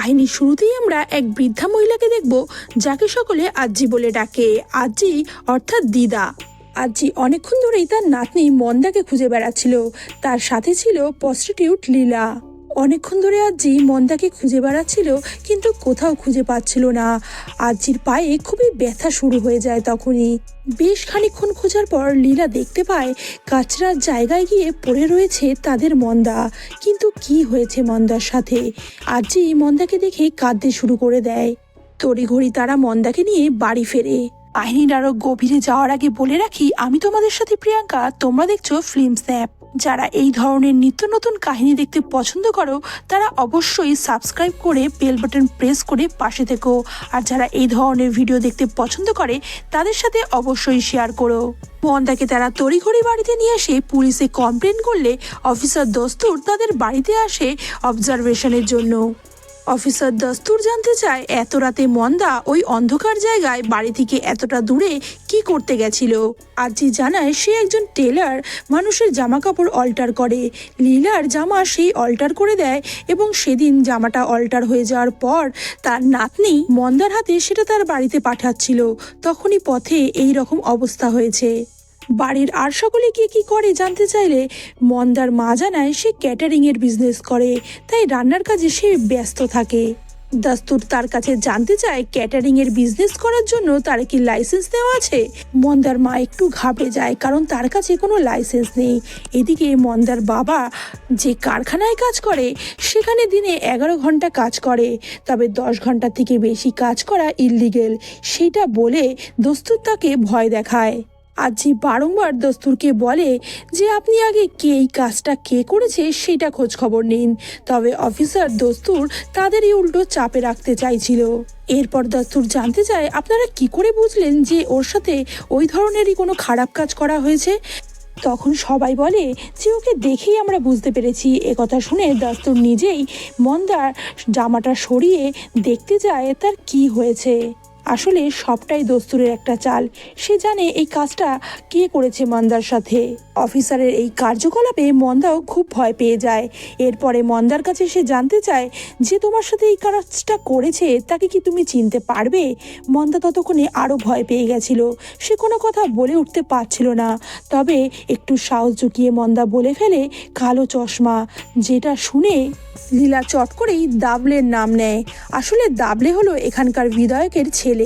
কাহিনীর শুরুতেই আমরা এক বৃদ্ধা মহিলাকে দেখব, যাকে সকলে আজ্জি বলে ডাকে। আজ্জি অর্থাৎ দিদা। আজ্জি অনেকক্ষণ ধরেই তার নাতনি মন্দাকে খুঁজে বেড়াচ্ছিল। তার সাথে ছিল প্রস্টিটিউট লীলা। অনেকক্ষণ ধরে আজ্জি মন্দাকে খুঁজে বেড়াচ্ছিল, কিন্তু কোথাও খুঁজে পাচ্ছিল না। আজ্জির পায়ে খুবই ব্যথা শুরু হয়ে যায় তখনই। বেশ খানিকক্ষণ খোঁজার পর লীলা দেখতে পায় কাচরার জায়গায় গিয়ে পড়ে রয়েছে তাদের মন্দা। কিন্তু কি হয়েছে মন্দার সাথে? আজ্জি মন্দাকে দেখে কাঁদতে শুরু করে দেয়। তড়িঘড়ি তারা মন্দাকে নিয়ে বাড়ি ফেরে। কাহিনীর আরও গভীরে যাওয়ার আগে বলে রাখি, আমি তোমাদের সাথে প্রিয়াঙ্কা, তোমরা দেখছ ফিল্ম স্ন্যাপ যারা এই ধরনের নিত্য নতুন কাহিনী দেখতে পছন্দ করো, তারা অবশ্যই সাবস্ক্রাইব করে বেল বাটন প্রেস করে পাশে থেকো। আর যারা এই ধরনের ভিডিও দেখতে পছন্দ করে, তাদের সাথে অবশ্যই শেয়ার করো। মন্দাকে তারা তড়িঘড়ি বাড়িতে নিয়ে এসে পুলিশে কমপ্লেন করলে অফিসার দস্তুর তাদের বাড়িতে আসে অবজারভেশনের জন্য। অফিসার দস্তুর জানতে চায়, এত রাতে মন্দা ওই অন্ধকার জায়গায় বাড়ি থেকে এতটা দূরে কি করতে গেছিল। আরজি জানায়, সে একজন টেলার, মানুষের জামা কাপড় অল্টার করে। লীলার জামা সেই অল্টার করে দেয় এবং সেদিন জামাটা অল্টার হয়ে যাওয়ার পর তার নাতনি মন্দার হাতে সেটা তার বাড়িতে পাঠাচ্ছিল। তখনই পথে এই রকম অবস্থা হয়েছে। বাড়ির আর সকলে কে কি করে জানতে চাইলে মন্দার মা জানায় সে ক্যাটারিং এর বিজনেস করে। তাই রান্নার কাজে সে ব্যস্ত থাকে। দাস্তুর তার কাছে জানতে চায় ক্যাটারিং এর বিজনেস করার জন্য তার কি লাইসেন্স দেওয়া আছে? মন্দার মা একটু ঘাবড়ে যায় কারণ তার কাছে কোনো লাইসেন্স নেই। এদিকে মন্দার বাবা যে কারখানায় কাজ করে, সেখানে দিনে এগারো ঘণ্টা কাজ করে। তবে দশ ঘণ্টা থেকে বেশি কাজ করা ইললিগেল সেটা বলে দস্তুর তাকে ভয় দেখায়। আজি বারংবার দস্তুরকে বলে যে আপনি আগে কে এই কাজটা কে করেছে সেটা খোঁজ খবর নিন। তবে অফিসার দস্তুর তাদেরই উল্টো চাপে রাখতে চাইছিল। এরপর দস্তুর জানতে চায়, আপনারা কি করে বুঝলেন যে ওর সাথে ওই ধরনেরই কোনো খারাপ কাজ করা হয়েছে? তখন সবাই বলে, যে ওকে দেখেই আমরা বুঝতে পেরেছি। এ কথা শুনে দাস্তুর নিজেই মন্দার জামাটা সরিয়ে দেখতে যায়, তার কি হয়েছে? আসলে সবটাই দস্তুরের একটা চাল। সে জানে এই কাজটা কে করেছে মন্দার সাথে। অফিসারের এই কার্যকলাপে মন্দাও খুব ভয় পেয়ে যায়। এরপরে মন্দার কাছে সে জানতে চায় যে তোমার সাথে এই কাজটা করেছে, তাকে কি তুমি চিনতে পারবে? মন্দা ততক্ষণে আরও ভয় পেয়ে গেছিল। সে কোনো কথা বলে উঠতে পারছিল না। তবে একটু সাহস জুকিয়ে মন্দা বলে ফেলে, কালো চশমা, যেটা শুনে লীলা চট করেই দাবলের নাম নেয়। আসলে দাবলে হলো এখানকার বিধায়কের ছেলে।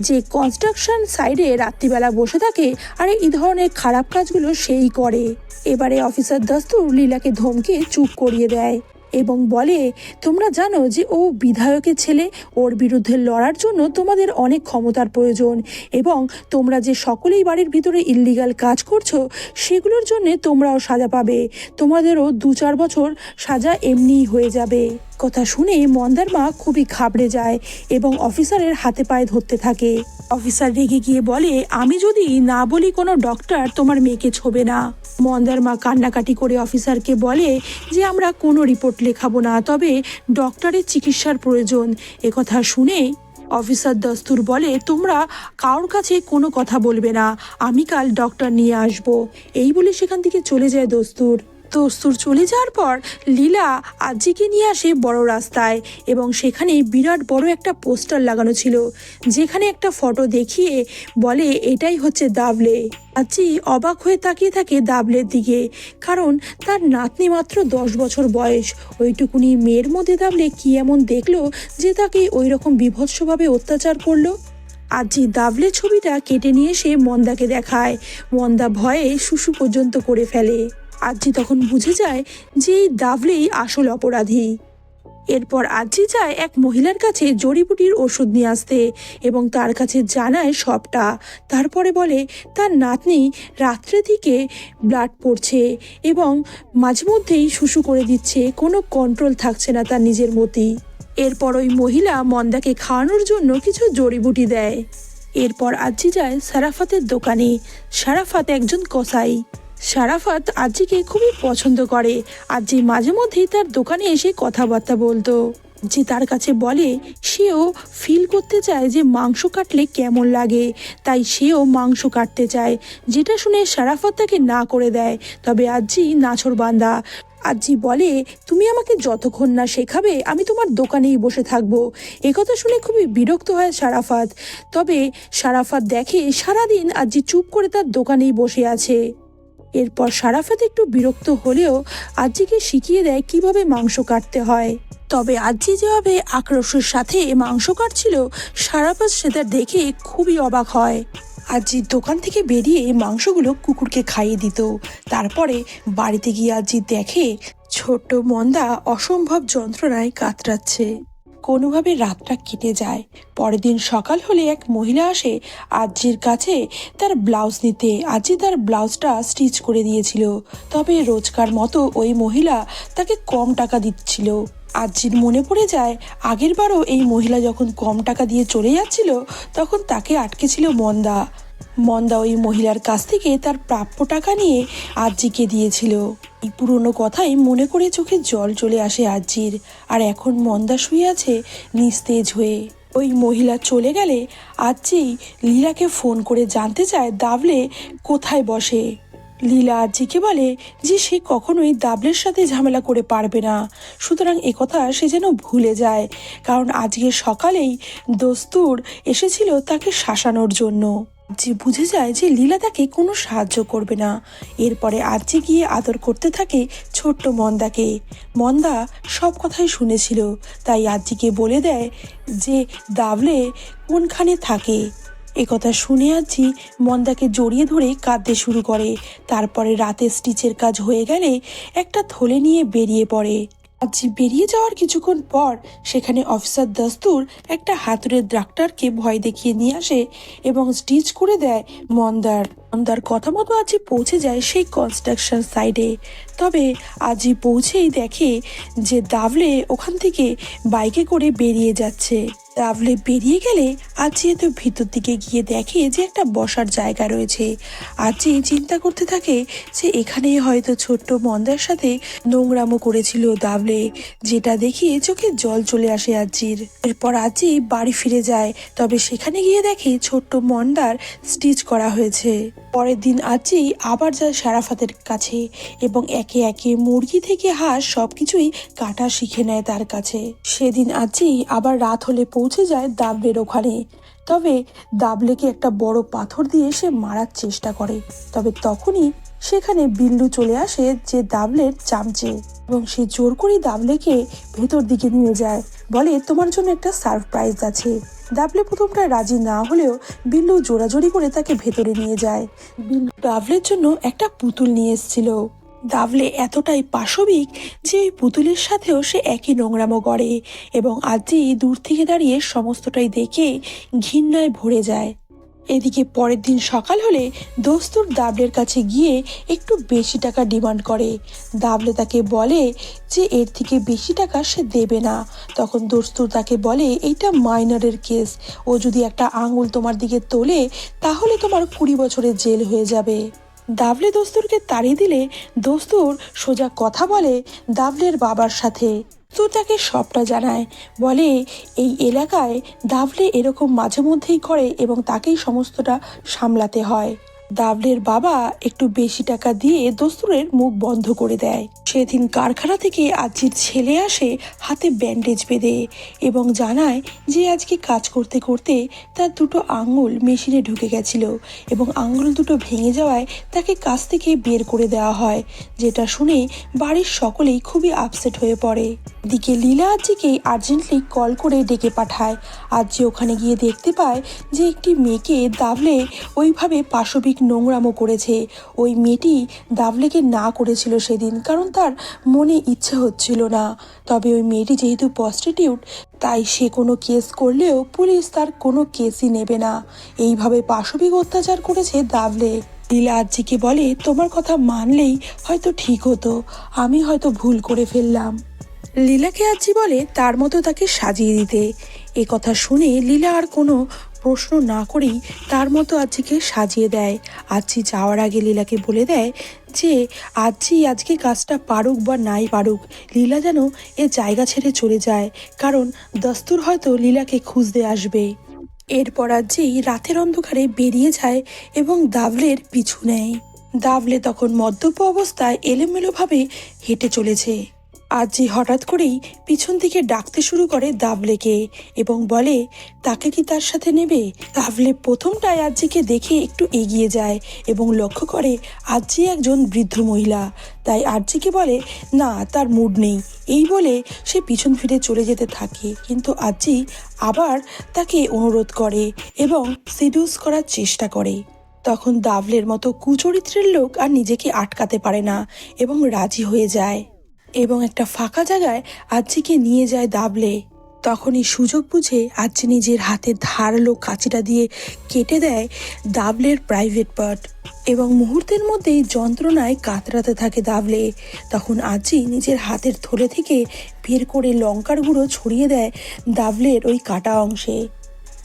যে কনস্ট্রাকশন সাইডে রাত্রিবেলা বসে থাকে আর এই ধরনের খারাপ কাজগুলো সেই করে। এবারে অফিসার দস্তুর লীলাকে ধমকে চুপ করিয়ে দেয়। এবং বলে, তোমরা জানো যে ও বিধায়কের ছেলে, ওর বিরুদ্ধে লড়ার জন্য তোমাদের অনেক ক্ষমতার প্রয়োজন এবং তোমরা যে সকলেই বাড়ির ভিতরে ইল্লিগাল কাজ করছ, সেগুলোর জন্যে তোমরাও সাজা পাবে। তোমাদেরও দু চার বছর সাজা এমনিই হয়ে যাবে। কথা শুনে মন্দার মা খুবই ঘাবড়ে যায় এবং অফিসারের হাতে পায়ে ধরতে থাকে। অফিসার রেগে গিয়ে বলে, আমি যদি না বলি কোনো ডক্টর, তোমার মেয়েকে ছোবে না। মন্দার মা কান্নাকাটি করে অফিসারকে বলে যে, আমরা কোনো রিপোর্ট লেখাবো না, তবে ডক্টরের চিকিৎসার প্রয়োজন। একথা শুনে অফিসার দস্তুর বলে, তোমরা কারোর কাছে কোনো কথা বলবে না, আমি কাল ডক্টর নিয়ে আসব। এই বলে সেখান থেকে চলে যায় দস্তুর। দস্তুর চলে যাওয়ার পর লীলা আজিকে নিয়ে আসে বড় রাস্তায় এবং সেখানে বিরাট বড় একটা পোস্টার লাগানো ছিল, যেখানে একটা ফটো দেখিয়ে বলে, এটাই হচ্ছে দাবলে। আজি অবাক হয়ে তাকিয়ে থাকে দাবলের দিকে, কারণ তার নাতনি মাত্র দশ বছর বয়স। ওইটুকুনি মেয়ের মধ্যে দাবলে কি এমন দেখল যে তাকে ওই রকম বিভৎসভাবে অত্যাচার করল? আজি দাবলে ছবিটা কেটে নিয়ে এসে মন্দাকে দেখায়। মন্দা ভয়ে শুশু পর্যন্ত করে ফেলে। আজ্জি তখন বুঝে যায় যে এই দাবলেই আসল অপরাধী। এরপর আজ্জি যায় এক মহিলার কাছে জড়িবুটির ওষুধ নিয়ে আসতে এবং তার কাছে জানায় সবটা। তারপরে বলে, তার নাতনি রাত্রে থেকে ব্লাড পড়ছে এবং মাঝে মধ্যেই শুশু করে দিচ্ছে, কোনো কন্ট্রোল থাকছে না তার নিজের মতি। এরপর ওই মহিলা মন্দাকে খাওয়ানোর জন্য কিছু জড়িবুটি দেয়। এরপর আজ্জি যায় সারাফাতের দোকানে। সারাফাত একজন কসাই। সারাফাত আজিকে খুবই পছন্দ করে। আজি মাঝে মধ্যেই তার দোকানে এসে কথাবার্তা বলতো। যে তার কাছে বলে, সেও ফিল করতে চায় যে মাংস কাটলে কেমন লাগে। তাই সেও মাংস কাটতে চায়, যেটা শুনে সারাফাত তাকে না করে দেয়। তবে আজি নাছর বান্দা। আজ্জি বলে, তুমি আমাকে যতক্ষণ না শেখাবে, আমি তোমার দোকানেই বসে থাকব। একথা শুনে খুবই বিরক্ত হয় সারাফাত। তবে সারাফাত দেখে সারাদিন আজ্জি চুপ করে তার দোকানেই বসে আছে। এরপর সারাফাত একটু বিরক্ত হলেও আজ্জিকে শিখিয়ে দেয় কীভাবে মাংস কাটতে হয়। তবে আজ্জি যেভাবে আক্রোশের সাথে মাংস কাটছিল, সারাফাত সেটা দেখে খুবই অবাক হয়। আজ্জি দোকান থেকে বেরিয়ে মাংসগুলো কুকুরকে খাইয়ে দিত। তারপরে বাড়িতে গিয়ে আজ্জি দেখে ছোট্ট মন্দা অসম্ভব যন্ত্রণায় কাতরাচ্ছে। কোনোভাবে রাতটা কেটে যায়। পরের দিন সকাল হলে এক মহিলা আসে আজ্জির কাছে তার ব্লাউজ নিতে। আজ্জি তার ব্লাউজটা স্টিচ করে দিয়েছিল। তবে রোজকার মতো ওই মহিলা তাকে কম টাকা দিচ্ছিল। আজ্জির মনে পড়ে যায়, আগের বারও এই মহিলা যখন কম টাকা দিয়ে চলে যাচ্ছিল, তখন তাকে আটকেছিল মন্দা। মন্দা ওই মহিলার কাছ থেকে তার প্রাপ্য টাকা নিয়ে আজ্জিকে দিয়েছিল। এই পুরনো কথাই মনে করে চোখে জল চলে আসে আজ্জির। আর এখন মন্দা শুয়ে আছে নিস্তেজ হয়ে। ওই মহিলা চলে গেলে আজ্জি লীলাকে ফোন করে জানতে চায়, দাবলে কোথায় বসে। লীলা আজ্জিকে বলে যে সে কখনোই দাবলের সাথে ঝামেলা করে পারবে না। সুতরাং একথা সে যেন ভুলে যায়, কারণ আজকে সকালেই দস্তুর এসেছিল তাকে শাসানোর জন্য। যে বুঝে যায় যে লীলা তাকে কোনো সাহায্য করবে না। এরপরে আর্জি গিয়ে আদর করতে থাকে ছোট্ট মন্দাকে। মন্দা সব কথাই শুনেছিল, তাই আর্জিকে বলে দেয় যে দাবলে কোনখানে থাকে। একথা শুনে আছি মন্দাকে জড়িয়ে ধরে কাঁদতে শুরু করে। তারপরে রাতে স্টিচের কাজ হয়ে গেলে একটা থলে নিয়ে বেরিয়ে পড়ে। আজ বেরিয়ে যাওয়ার কিছুক্ষণ পর সেখানে অফিসার দস্তুর একটা হাতুড়ের ডাক্তারকে ভয় দেখিয়ে নিয়ে আসে এবং স্টিচ করে দেয় মন্দার। মন্দার কথা মতো আজি পৌঁছে যায় সেই কনস্ট্রাকশন সাইডে তবে আজি পৌঁছেই দেখে যে দাবলে ওখান থেকে বাইকে করে বেরিয়ে যাচ্ছে। দাবলে বেরিয়ে গেলে আজি তো ভিতর দিকে গিয়ে দেখে যে একটা বসার জায়গা রয়েছে। আজি চিন্তা করতে থাকে যে এখানেই হয়তো ছোট্ট মন্দার সাথে নোংরামো করেছিল দাবলে, যেটা দেখিয়ে চোখে জল চলে আসে আজির এরপর আজি বাড়ি ফিরে যায়, তবে সেখানে গিয়ে দেখে ছোট্ট মন্দার স্টিচ করা হয়েছে। পরের দিন আজি আবার যায় সারাফাতের কাছে এবং একে একে মুরগি থেকে হাঁস সবকিছুই কাটা শিখে নেয় তার কাছে। সেদিন আজি আবার রাত হলে পৌঁছে যায় দাবলের ওখানে। তবে দাবলেকে একটা বড় পাথর দিয়ে সে মারার চেষ্টা করে। তবে তখনই সেখানে বিল্লু চলে আসে যে দাবলের চামচে এবং সে জোর করে দাবলেকে ভেতর দিকে নিয়ে যায়। বলে, তোমার জন্য একটা সারপ্রাইজ আছে। দাবলে প্রথমটা রাজি না হলেও বিল্লু জোরাজোরি করে তাকে ভেতরে নিয়ে যায়। বিল্লু ডাবলের জন্য একটা পুতুল নিয়ে এসেছিল। দাবলে এতটাই পাশবিক যে পুতুলের সাথেও সে একই নোংরামো করে এবং আজি দূর থেকে দাঁড়িয়ে সমস্তটাই দেখে ঘৃণায় ভরে যায়। এদিকে পরের দিন সকাল হলে দোস্তুর দাবলের কাছে গিয়ে একটু বেশি টাকা ডিমান্ড করে। দাবলে তাকে বলে যে এর থেকে বেশি টাকা সে দেবে না। তখন দোস্তুর তাকে বলে, এইটা মাইনারের কেস। ও যদি একটা আঙুল তোমার দিকে তোলে, তাহলে তোমার কুড়ি বছরের জেল হয়ে যাবে। দাবলে দোস্তুরকে তাড়িয়ে দিলে দোস্তুর সোজা কথা বলে দাবলের বাবার সাথে। তো তাকে সবটা জানায়। বলে, এই এলাকায় দাবলে এরকম মাঝে মধ্যেই করে এবং তাকেই সমস্তটা সামলাতে হয়। দাবলের বাবা একটু বেশি টাকা দিয়ে দস্তুরের মুখ বন্ধ করে দেয়। সেদিন কারখানা থেকে আজির ছেলে আসে হাতে ব্যান্ডেজ বেঁধে এবং জানায় যে আজকে কাজ করতে করতে তার দুটো আঙুল মেশিনে ঢুকে গেছিল এবং আঙুল দুটো ভেঙে যাওয়ায় তাকে কাজ থেকে বের করে দেওয়া হয়, যেটা শুনে বাড়ির সকলেই খুবই আপসেট হয়ে পড়ে। দিকে লীলা আজিকে আর্জেন্টলি কল করে ডেকে পাঠায়। আজি ওখানে গিয়ে দেখতে পায় যে একটি মেয়েকে দাবলে ওইভাবে পাশবিক নোংরামো করেছে। ওই মেয়েটি দাবলেকে না করেছিল সেদিন, কারণ তার মনে ইচ্ছা হচ্ছিল না। তবে ওই মেয়েটি যেহেতু প্রস্টিটিউট তাই সে কোনো কেস করলেও পুলিশ তার কোনো কেসই নেবে না। এইভাবে পাশবিক অত্যাচার করেছে দাবলে লীলা আজিকে বলে, তোমার কথা মানলেই হয়তো ঠিক হতো। আমি হয়তো ভুল করে ফেললাম। লীলাকে আজি বলে, তার মতো তাকে সাজিয়ে দিতে। এ কথা শুনে লীলা আর কোনো প্রশ্ন না করেই তার মতো আজকে সাজিয়ে দেয়। আজজি যাওয়ার আগে লীলাকে বলে দেয় যে আজই আজকে কাজটা পারুক বা নাই পারুক, লীলা যেন এ জায়গা ছেড়ে চলে যায়, কারণ দস্তুর হয়তো লীলাকে খুঁজতে আসবে। এরপর আজই রাতের অন্ধকারে বেরিয়ে যায় এবং দাবলের পিছু নেয়। দাবলে তখন মদ্যপ অবস্থায় এলোমেলোভাবে হেঁটে চলেছে। আরজি হঠাৎ করেই পিছন থেকে ডাকতে শুরু করে দাবলেকে এবং বলে, তাকে কি তার সাথে নেবে? দাবলে প্রথমটায় আরজিকে দেখে একটু এগিয়ে যায় এবং লক্ষ্য করে আরজি একজন বৃদ্ধ মহিলা। তাই আরজিকে বলে, না, তার মুড নেই। এই বলে সে পিছন ফিরে চলে যেতে থাকে। কিন্তু আরজি আবার তাকে অনুরোধ করে এবং সিডিউস করার চেষ্টা করে। তখন দাবলের মতো কুচরিত্রের লোক আর নিজেকে আটকাতে পারে না এবং রাজি হয়ে যায়। এবং একটা ফাঁকা জায়গায় আজ্জিকে নিয়ে যায় দাবলে। তখনই সুযোগ বুঝে আজ্জি নিজের হাতে ধারালো কাঁচিটা দিয়ে কেটে দেয় দাবলের প্রাইভেট পার্ট এবং মুহূর্তের মধ্যেই যন্ত্রণায় কাতরাতে থাকে দাবলে। তখন আজ্জি নিজের হাতের থলে থেকে বের করে লঙ্কার গুঁড়ো ছড়িয়ে দেয় দাবলের ওই কাটা অংশে।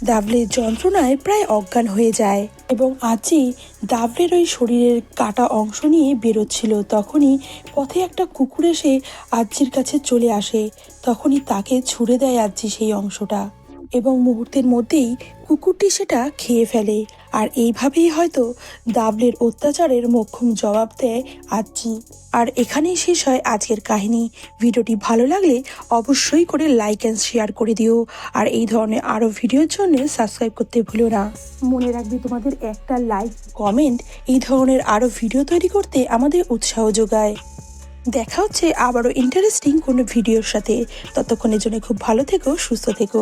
দাবলের যন্ত্রণায় প্রায় অজ্ঞান হয়ে যায় এবং আজই দাবলের ওই শরীরের কাটা অংশ নিয়ে বেরোচ্ছিল। তখনই পথে একটা কুকুর এসে আজ্জির কাছে চলে আসে। তখনই তাকে ছুড়ে দেয় আজ্জি সেই অংশটা। এবং মুহূর্তের মধ্যেই কুকুরটি সেটা খেয়ে ফেলে। আর এইভাবেই হয়তো দাবলের অত্যাচারের মোক্ষম জবাব দেয় আজ্জি। আর এখানেই শেষ হয় আজকের কাহিনী। ভিডিওটি ভালো লাগলে অবশ্যই করে লাইক অ্যান্ড শেয়ার করে দিও। আর এই ধরনের আরও ভিডিওর জন্য সাবস্ক্রাইব করতে ভুলো না। মনে রাখবে তোমাদের একটা লাইক কমেন্ট এই ধরনের আরও ভিডিও তৈরি করতে আমাদের উৎসাহ যোগায়। দেখা হচ্ছে আবারও ইন্টারেস্টিং কোনো ভিডিওর সাথে। ততক্ষণের জন্য খুব ভালো থেকো, সুস্থ থেকো।